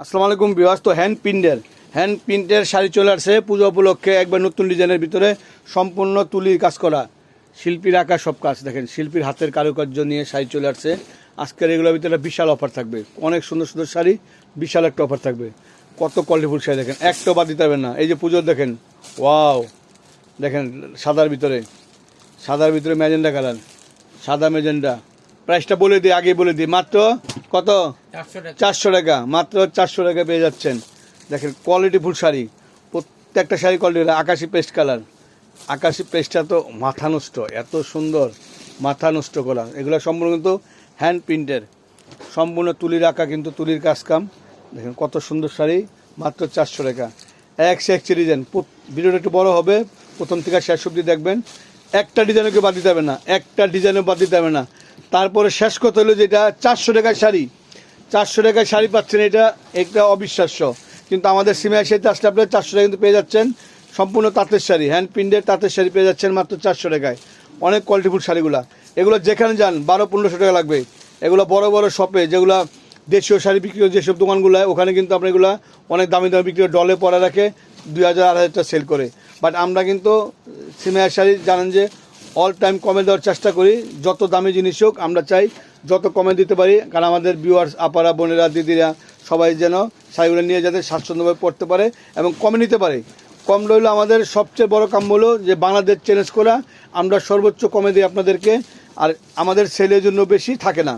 আসসালামু আলাইকুম বিওয়াস তো হ্যান্ড প্রিন্টের হ্যান্ড প্রিন্টের শাড়ি চলে আসছে পুজো উপলক্ষে একবার নতুন ডিজাইনের ভিতরে সম্পূর্ণ তুলির কাজ করা। শিল্পীর আঁকা সব কাজ, দেখেন, শিল্পীর হাতের কারুকার্য নিয়ে শাড়ি চলে আসছে। আজকের এগুলোর ভিতরে বিশাল অফার থাকবে। অনেক সুন্দর সুন্দর শাড়ি, বিশাল একটা অফার থাকবে। কত কোয়ালিটিফুল শাড়ি, দেখেন একটাও বাদ দিতে পারবেন না। এই যে পুজোর, দেখেন ওয়াও দেখেন, সাদার ভিতরে সাদার ভিতরে ম্যাজেন্ডা কালার, সাদা ম্যাজেন্ডা। প্রাইসটা বলে দিই, আগে বলে দিই। মাত্র কত? চারশো টাকা। মাত্র চারশো টাকা পেয়ে যাচ্ছেন। দেখেন কোয়ালিটি ফুল শাড়ি। প্রত্যেকটা শাড়ি কোয়ালিটি আকাশি পেস্ট কালার আকাশি পেস্টটা তো মাথা নষ্ট এত সুন্দর। মাথা নষ্ট করা। এগুলো সম্পূর্ণ কিন্তু হ্যান্ড প্রিন্টের সম্পূর্ণ তুলির আঁকা কিন্তু তুলির কাজ কাম। দেখেন কত সুন্দর শাড়ি। মাত্র চারশো টাকা। এক সে একটি ডিজাইন ভিডিওটা একটু বড় হবে। প্রথম থেকে শেষ অবধি দেখবেন। একটা ডিজাইনকে বাদ দিতে হবে না। একটা ডিজাইনও বাদ দিতে হবে না। তারপরে শেষ কথা হলো যেটা, চারশো টাকার শাড়ি। চারশো টাকায় শাড়ি পাচ্ছেন, এটা একটা অবিশ্বাস্য। কিন্তু আমাদের সিমের সাথে আসলে আপনার চারশো টাকা কিন্তু পেয়ে যাচ্ছেন। সম্পূর্ণ তাঁতের শাড়ি হ্যান্ড প্রিন্টের তাঁতের শাড়ি পেয়ে যাচ্ছেন মাত্র চারশো টাকায়। অনেক কোয়ালিটিফুল শাড়িগুলো। এগুলো যেখানে যান, বারো, পনেরোশো টাকা লাগবে। এগুলো বড় বড় শপে যেগুলো দেশীয় শাড়ি বিক্রি যেসব দোকানগুলো ওখানে কিন্তু আপনার এগুলো অনেক দামি দামি বিক্রি ডলে পরা রাখে, দুই হাজার, আড়াই হাজার সেল করে। বাট আমরা কিন্তু সিমের শাড়ি জানেন যে অল টাইম কমে দেওয়ার চেষ্টা করি। যত দামি জিনিস হোক, আমরা চাই যত কমে দিতে পারি, কারণ আমাদের ভিউয়ার্স আপারা, বোনেরা, দিদিরা, সবাই যেন শাড়িগুলো নিয়ে যাতে স্বাচ্ছন্দ্যভাবে পড়তে পারে এবং কমে নিতে পারে। কম রইল আমাদের সবচেয়ে বড় কাম হলো যে বাংলাদেশ চ্যালেঞ্জ করা। আমরা সর্বোচ্চ কমে দিই আপনাদেরকে, আর আমাদের সেলের জন্য বেশি থাকে না।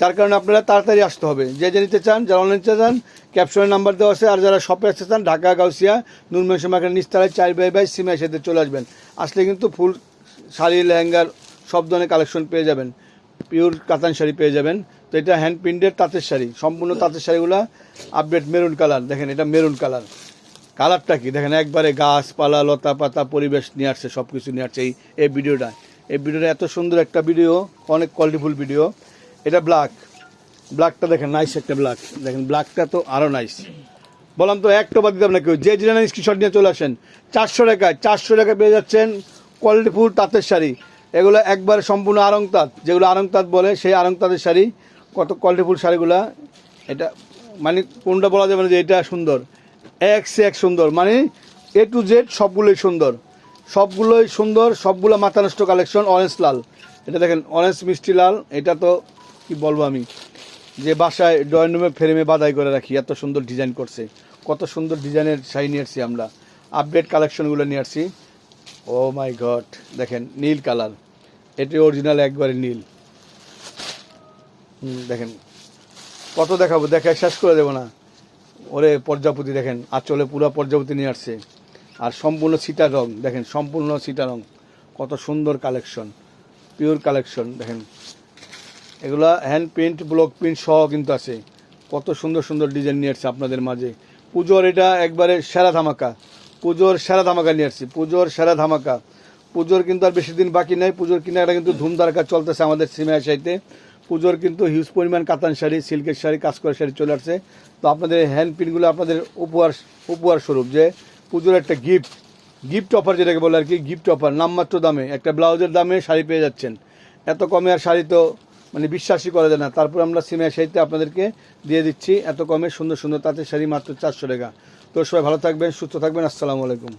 তার কারণে আপনারা তাড়াতাড়ি আসতে হবে। যে যে নিতে চান, যারা অনলাইন নিতে চান ক্যাপশনের নাম্বার দেওয়া আছে, আর যারা শপে আসতে চান, ঢাকা, গাউসিয়া নুরমেশ মার্কেট নিস্তারায় চার বাই বাই সিমের সাথে চলে আসবেন। আসলে কিন্তু ফুল শাড়ি, লেহেঙ্গার সব ধরনের কালেকশন পেয়ে যাবেন। পিওর কাতান শাড়ি পেয়ে যাবেন। তো এটা হ্যান্ড প্রিন্টের তাঁতের শাড়ি। সম্পূর্ণ তাঁতের শাড়িগুলো আপডেট মেরুন কালার দেখেন, এটা মেরুন কালার কালারটা কি? দেখেন, একবারে গাছপালা লতা পাতা পরিবেশ নিয়ে আসছে সব কিছু নিয়ে আসছে এই এই ভিডিওটা। এই ভিডিওটা এত সুন্দর একটা ভিডিও অনেক কোয়ালিটিফুল ভিডিও এটা ব্ল্যাক ব্ল্যাকটা দেখেন নাইস একটা ব্ল্যাক দেখেন ব্ল্যাকটা তো আরও নাইস বললাম তো একটা বাদ দিতাম না কেউ। যে ডিজাইনের স্ক্রিনশট নিয়ে চলে আসেন, চারশো টাকায়, চারশো টাকা পেয়ে যাচ্ছেন কোয়ালিটিফুল তাঁতের শাড়ি। এগুলো একবার সম্পূর্ণ আরং তাঁত যেগুলো আরং তাঁত বলে সেই আরং তাঁতের শাড়ি। কত কোয়ালিটিফুল শাড়িগুলো। এটা মানে কোনটা বলা যাবে না যে এটা সুন্দর। এক সে এক সুন্দর। মানে এ টু জেড সবগুলোই সুন্দর। সবগুলোই সুন্দর, সবগুলো মাথা নষ্ট কালেকশন অরেঞ্জ লাল। এটা দেখেন অরেঞ্জ মিষ্টি লাল। এটা তো কি বলব আমি? যে বাসায় ড্রয়িং রুমে ফ্রেমে বাদাই করে রাখি, এত সুন্দর ডিজাইন করছে। কত সুন্দর ডিজাইনের শাড়ি নিয়ে আসছি আমরা। আপডেট কালেকশনগুলো নিয়ে আসছি। ও মাই গড, দেখেন, নীল কালার। এটি অরিজিনাল একবারে নীল। দেখেন, কত দেখাবো? দেখে শেষ করে দেবো না। ওরে পর্যাপতি দেখেন, আঁচলে পুরো পর্যাপতি নিয়ে আসছে। আর সম্পূর্ণ সিটা রং, দেখেন, সম্পূর্ণ সিটা রং। কত সুন্দর কালেকশন পিওর কালেকশন, দেখেন। এগুলা হ্যান্ড প্রিন্ট ব্লক প্রিন্ট সহ কিন্তু আছে। কত সুন্দর সুন্দর ডিজাইন নিয়ে আসছে আপনাদের মাঝে। পুজোর এটা একবারে সেরা ধামাকা। পুজোর সেরা ধামাকা নিয়ে আসছি। পুজোর সেরা ধামাকা। পুজোর কিন্তু আর বেশি দিন বাকি নেই। পুজোর কেনাটা কিন্তু ধুমধারাকা চলতেছে আমাদের সিমেয়া শাড়িতে পুজোর কিন্তু হিউজ পরিমাণ কাতান শাড়ি, সিল্কের শাড়ি কাজ করা শাড়ি চলে আসছে। তো আপনাদের হ্যান্ড প্রিন্টগুলো আপনাদের উপহার উপহার স্বরূপ যে পুজোর একটা গিফট গিফট অফার যেটাকে বলে আর কি গিফট অফার নামমাত্র দামে, একটা ব্লাউজের দামে শাড়ি পেয়ে যাচ্ছেন। এত কমে আর শাড়ি তো মানে বিশ্বাসই করা যায় না। তারপর আমরা সিমের শাড়িতে আপনাদেরকে দিয়ে দিচ্ছি এত কমে সুন্দর সুন্দর তাতে শাড়ি মাত্র চারশো টাকা। তো সবাই ভালো থাকবেন, সুস্থ থাকবেন, আসসালামু আলাইকুম।